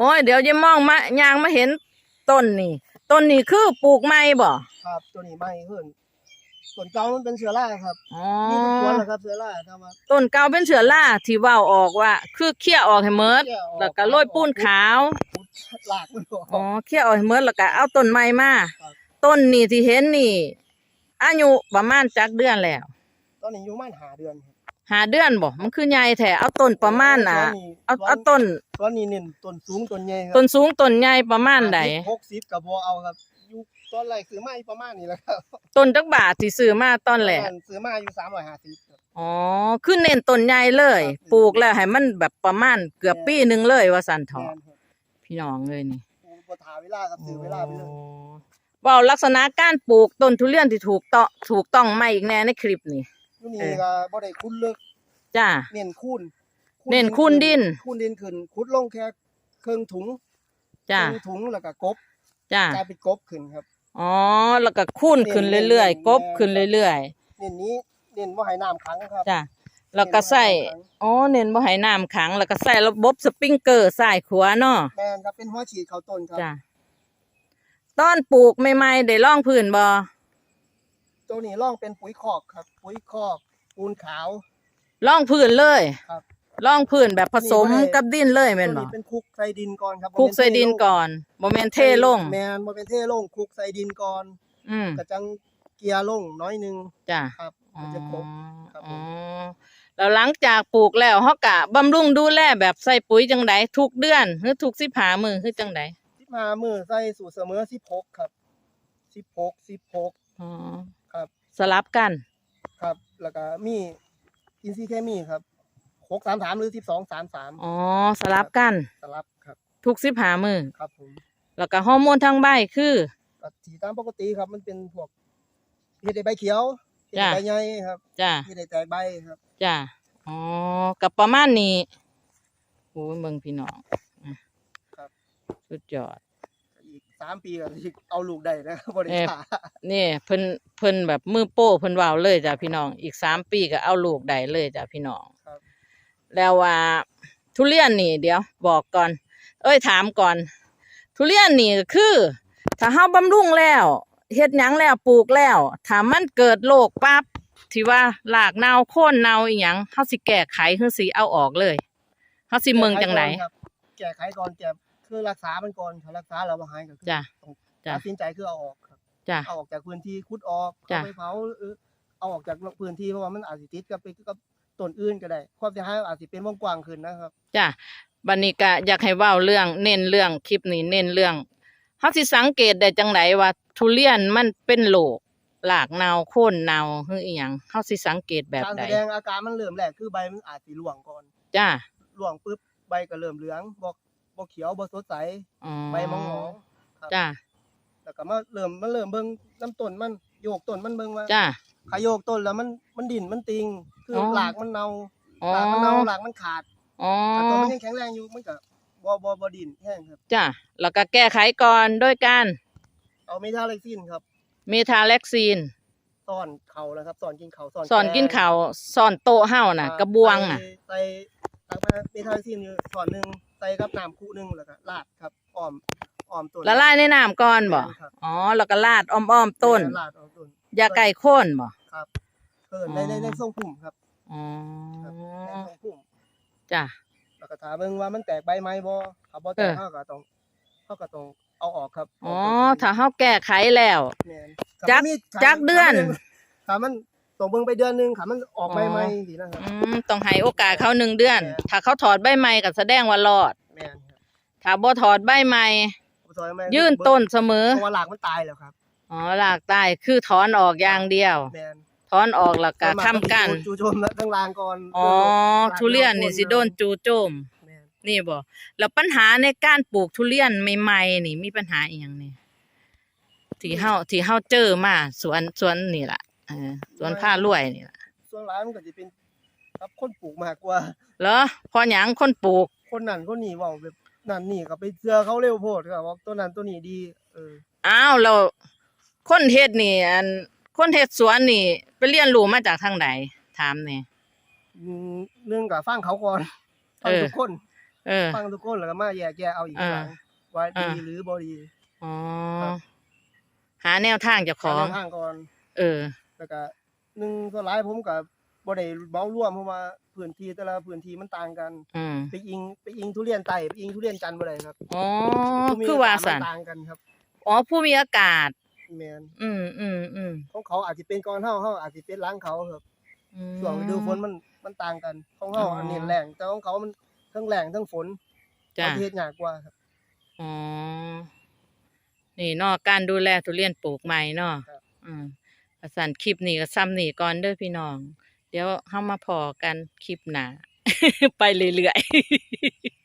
โอ้ยเดี๋ยวจะมองมายางมาเห็นต้นนี่ต้นนี่คือปลูกไม้บ่ครับตัวนี้ไม่ขึ้นส่วนเก่ามันเป็นเชื้อราครับอ๋อนี่ทุกคนนะครับเชื้อราครับว่าต้นเก่าเป็นเชื้อราที่เว้าออกว่า คือเคี่ยออกให้หมดเกี่ยวออแล้วก็โรยปูนขาวพุดหลากมันออก อ๋อเคี่ยออกให้หมดแล้วก็เอาต้นไม้มาครับ ต้นนี่ที่เห็นนี่อายุประมาณจักเดือนแล้ว ตอนนี้อยู่ประมันหาเดือนครับ หาเดือนบ่มันคือใหญ่แท้เอาต้นประมาณน่ะ เอาเอาต้นตอนนี้เน้นต้นสูงต้นใหญ่ครัต้นสูงต้นใหญ่ประมาณใดหกสิบกับบัเอาครับอยู่ตอนแรกซื้อมาอยู่ประมาณนี้แหละครับต้นจักบาทที่ซื้อมาตอนแรกซื้อมาอยู่สามร้อยห้าสิบครับอ๋อคือเน้นต้นใหญ่เลยครับปลูกแล้วให้มันแบบประมาณเกือบปีหนึงเลยว่าสันเถาะแม่นครับพี่น้องเลยนี่ปลูกบ่ถาเวลาครับซื้อเวลาไปเลยอ๋อเว้าลักษณะการปลูกต้นทุเรียนที่ถูกต้องถูกต้องไหมอีกแน่ในคลิปนี้ อยู่นี่เออก็บ่ได้คุ้นเลิกจ้า เน้นคูนเน้นคูนดิน คูนดินขึ้นคุดลงแค่ครึ่งถุงจ้าครึ่งถุงแล้วก็กบจ้ากลายเป็นกบขึ้นครับ อ๋อ แล้วก็คูนขึ้นเรื่อยๆกบขึ้นเรื่อยเน้นนี้เน้นบ่ให้น้ำขังครับ ๆจ้าแล้วก็ใส่อ๋อเน้นบ่ให้น้ำขัง แล้วก็ใส่ระบบสปริงเกอร์ใส่ขวาเนาะแม่นครับเป็นหัวฉีดเข้าต้นครับ จ้าตอนปลูกใหม่ๆได้ร่องพื้นบ่ ตัวนี้ร่องเป็นปุ๋ยคอกครับ ปุ๋ยคอกปูนขาวร่องพื้นเลยครับร่องพื้นแบบผสมนี่บ่ได้กับดินเลยตัวแม่นบ่นี้เป็นคลุกใส่ดินก่อนครับคลุกใส่ดินก่อนบ่แม่นเทลง แม่นบ่เป็นเทลงคลุกใส่ดินก่อนอืมก็จังเกียร์ลงน้อยหนึงจ้ะ ครับอ๋อมันจะครบ ครับผมอ๋อแล้วหลังจากปลูกแล้วเฮาก็บำรุงดูแลแบบใส่ปุ๋ยจังไดทุกเดือนหรือทุก15มื้อคือจังได15มื้อใส่สูตรเสมอ16ครับ16 16อ๋อครับ สลับกัน ครับ แล้วก็มีอินทรีย์เคมีครับ633หรือ1233อ๋อ สลับกัน สลับครับ ทุก15มื้อครับผมแล้วก็ฮอร์โมนทางใบคือก็สีตามปกติครับ มันเป็นพวกเห็ดให้ใบเขียวเห็ดให้จ้ะใบใหญ่ครับจ้ะเห็ดให้แตกใบครับจ้ะอ๋อก็ประมาณนี้โอ้ยเบิ่งพี่น้องอะครับสุดยอดอีก สามปีก็สิเอาลูกได้นะครับบริเอ่อษัทนี่เพิ่นเพิ่นแบบมือโป้เพิ่นว่าวเลยจ้ะพี่น้อง อีกสามปีก็เอาลูกได้เลยจ้ะพี่น้องครับแล้วว่าทุเรียนนี่เดี๋ยว บอกก่อน เอ้ยถามก่อน ทุเรียนนี่ก็คือ ถ้าเฮาบำรุงแล้วเฮ็ดหยังแล้วปลูกแล้วถ้ามันเกิดโรคปั๊บที่ว่ารากเน่าโค่นเน่าอีหยังเฮาสิแก้ไขคือสิเอาออกเลยเฮาสิเมืองจังไดครับแก้ไขก่อนแก้ คือรักษามันก่อนถ้ารักษาแล้วบ่หายก็คือจ้ะต้องจ้ะ ตัดสินใจคือเอาออกครับจ้ะ เอาออกจากพื้นที่คุดออกจ้ะ เอาไปเผาหรือเอาออกจากพื้นที่เพราะว่ามันอาจสิติดกับไปกับต้นอื่นก็ได้ ความเสียหายอาจสิเป็นวงกว้างขึ้นนะครับ จ้ะบัดนี้ก็อยากให้เว้าเรื่องเน้นเรื่องคลิปนี้เน้นเรื่องเฮาสิสังเกตได้จังไดว่า ทุเรียนมันเป็นโรครากเน่าโค่นเน่าคืออีหยังเฮาสิสังเกตแบบการใดแสดงอาการมันเริ่มแรกคือใบมันอาจสิร่วงก่อนจ้าร่วงปุ๊บใบก็เริ่มเหลืองบ่ บ่เขียวบ่สดใสอ๋อใบมองหมองครับจ้าแล้วก็มาเริ่มมันเริ่มเบิ่งน้ำต้นมันโยกต้นมันเบิ่งว่าจ้าขาโยกต้นแล้วมันมันดิ่นมันติง คือออหลากมันเน่าอ๋อหลากมันเน่าหลากมันขาดอ๋อแต่ต้นมันยังแข็งแรงอยู่มันก็บ่บ่บ่ดิ่นแห้งครับจ้าแล้วก็แก้ไขก่อนด้วยการเอาเมทาเล็กซินครับเมทาเล็กซีนซ่อนเข่านะครับซ่อนกินเข่าซ่อนสอนกินข้าวสอนโต๊ะเฮาน่ะ กระบวงน่ะใส่ใส่ตักมาเมทาเล็กซินอยู่ส่วนหนึง ใส่กับน้ำคู่หนึงแล้วก็ราดครับอ้อมอ้อมต้นละลายในน้ำก่อนบ่แม่นครับอ๋อแล้วก็ราดอ้อมๆต้นราดอ้อมต้นยาไก่โค่นบ่ ครับเออในอ๋อในในทรงพุ่มครับอ๋อครับในทรงพุ่ม จ้าแล้วก็ถามเบิ่งว่ามันแตกใบไหมบ่ถ้าบ่แตกเออ เฮาก็ต้องเฮาก็ต้องเอาออกครับอ๋อ ถ้าเฮาแก้ไขแล้ว แม่นจักถ้ามันมีจักเดือน ถ้ามัน ต้องเบิ่งไปเดือนหนึงถ้ามันออกใบไหมสินะครับ อืมต้องให้โอกาสเขาหนึ่งเดือน แม่นถ้าเขาถอดใบใหม่ก็แสดงว่ารอด แม่นครับถ้าบ่ถอดใบใหม่ ผมซอยมายื่นต้นเสมอ เพราะว่าหลากมันตายแล้วครับ อ๋อหลากใต้คือถอนออกอย่างเดียว แม่นถอนออกแล้วก็ทำการจูโจมทั้งรางก่อนอ๋อ ทุเรียนนี่สิโดนจูโจม แม่นนี่บ่แล้วปัญหาในการปลูกทุเรียนใหม่ๆนี่มีปัญหาอีหยังนี่ที่เฮาที่เฮาเจอมาสวนสวนนี่ล่ะ เออสวนผ้ารวยนี่ล่ะส่วนหลายมันก็สิเป็นครับคนปลูกมากกว่า เหรอพอหยังคนปลูก คนนั้นคนนี้เว้าแบบนั่นนี่ก็ไปเชื่อเขาเร็วโพดครับว่าตัวนั้นตัวนี้ดี เอออ้าวแล้วคนเฮ็ดนี่ อัน คนเฮ็ดสวนนี่ ไปเรียนรู้มาจากทางใดถามแหนี่ อืมเรื่องกับฟังเขาก่อนฟังเออ ทุกคน เออ ฟังทุกคนแล้วก็มาแยกแยะเอาอีกอ่าหลังว่าอ่าดีหรือบ่ดี อ๋อ ครับ หาแนวทางเจ้าของ หาแนวทางก่อน เออ แล้วก็หนึ่งส่วนหลายผมก็บ่ได้เบ้าร่วมเพราะว่าพื้นที่แต่ละพื้นที่มันต่างกัน อืมไปอิงไปอิงทุเรียนไต่ไปอิงทุเรียนจันทร์บ่ได้ครับอ๋อภูมิคือว่าอากาศสัมันนต่างกันครับอ๋อผู้มีอากาศ แม่นอืมอืมอืมของเขาอาจสิเป็นก่อนเฮาเฮาอาจสิเป็นหลังเขาครับ อืม ช่วงฤดูฝนมันมันต่างกัน ของเฮาอ๋ออั อันนี้แรงแต่ของเขามันทั้งแรงทั้งฝนจ้ะประเทศยากกว่าครับ อ๋อนี่เนอกการดูแลทุเรียนปลูกใหม่เนาะครับ อืมประ สั่นคลิปนี้ก็ซ้ำนี่ก่อนเด้อพี่น้อง เดี๋ยวเข้ามาพอกันคลิปหนา ไปเรื่อยๆ